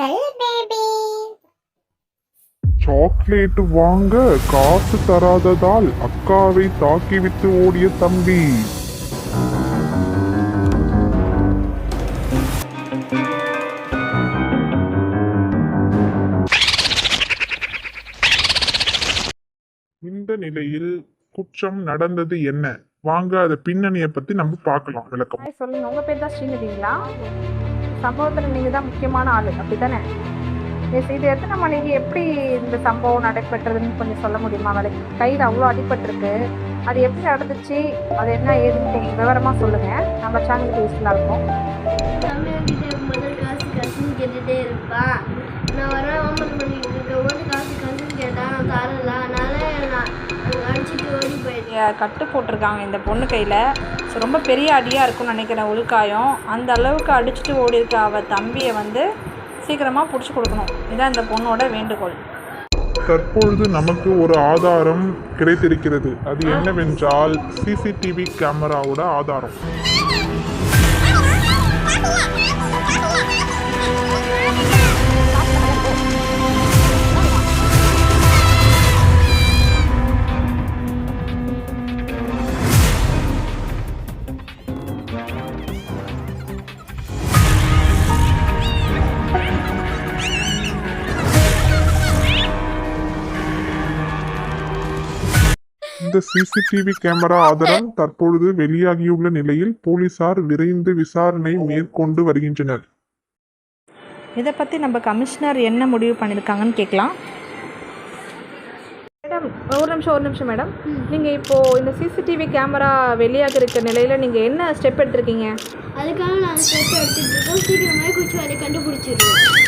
Baby chocolate வாங்க காசு தராததால் அக்காவை தாக்கிவிட்டு ஓடிய தம்பி. இந்த நிலையில் குற்றம் நடந்தது என்ன? வாங்க அத பின்னணியை பத்தி நம்ம பார்க்கலாம் விளக்கம். சொல்லுங்க. உங்க பேர் தான் ஸ்ரீநிதிங்களா? சம்பவத்தில் நீங்க தான் முக்கியமான ஆளு. அப்படிதானே எஸ் இது எத்தனை மணிக்கு எப்படி இந்த சம்பவம் நடைபெற்றதுன்னு கொஞ்சம் சொல்ல முடியுமா? வேலைக்கு கையில் அவ்வளோ அடிபட்டிருக்கு. அது எப்படி நடந்துச்சு? அது என்ன ஏதுன்னு கொஞ்சம் விவரமா சொல்லுங்க. நம்ம சேனலுக்கு யூஸ்ஃபுல்லாக இருக்கும். தமிழ்கிட்ட முதல் காசுன்னு இருப்பான் நான் வர ஹோம்ஒர்க் பண்ணிட்டு கட்டு போட்டிருக்காங்க இந்த பொண்ணு கையில். ஸோ ரொம்ப பெரிய அடியாக இருக்கும்னு நினைக்கிறேன் உள்காயம் அந்த அளவுக்கு அடிச்சுட்டு ஓடி இருக்க அவள் தம்பியை வந்து சீக்கிரமாக பிடிச்சி கொடுக்கணும். இதுதான் இந்த பொண்ணோட வேண்டுகோள். தற்பொழுது நமக்கு ஒரு ஆதாரம் கிடைத்திருக்கிறது. அது என்னவென்றால் சிசிடிவி கேமராவோட ஆதாரம். இந்த சிசிடிவி கேமரா ஆதாரம் தற்பொழுது வெளியாகியுள்ள நிலையில் போலீசார் விரைந்து விசாரணை மேற்கொண்டு வருகின்றனர். இதை பற்றி நம்ம கமிஷனர் என்ன முடிவு பண்ணியிருக்காங்கன்னு கேட்கலாம். மேடம் ஒரு நிமிஷம் ஒரு நிமிஷம் மேடம். நீங்கள் இப்போது இந்த சிசிடிவி கேமரா வெளியாக இருக்க நிலையில் நீங்கள் என்ன ஸ்டெப் எடுத்திருக்கீங்க? அதுக்காக நாங்கள் ஸ்டெப் எடுத்துட்டு இருக்கோம். சீக்கிரமாகவே குச்சி வேலையை கண்டுபிடிச்சிருவோம்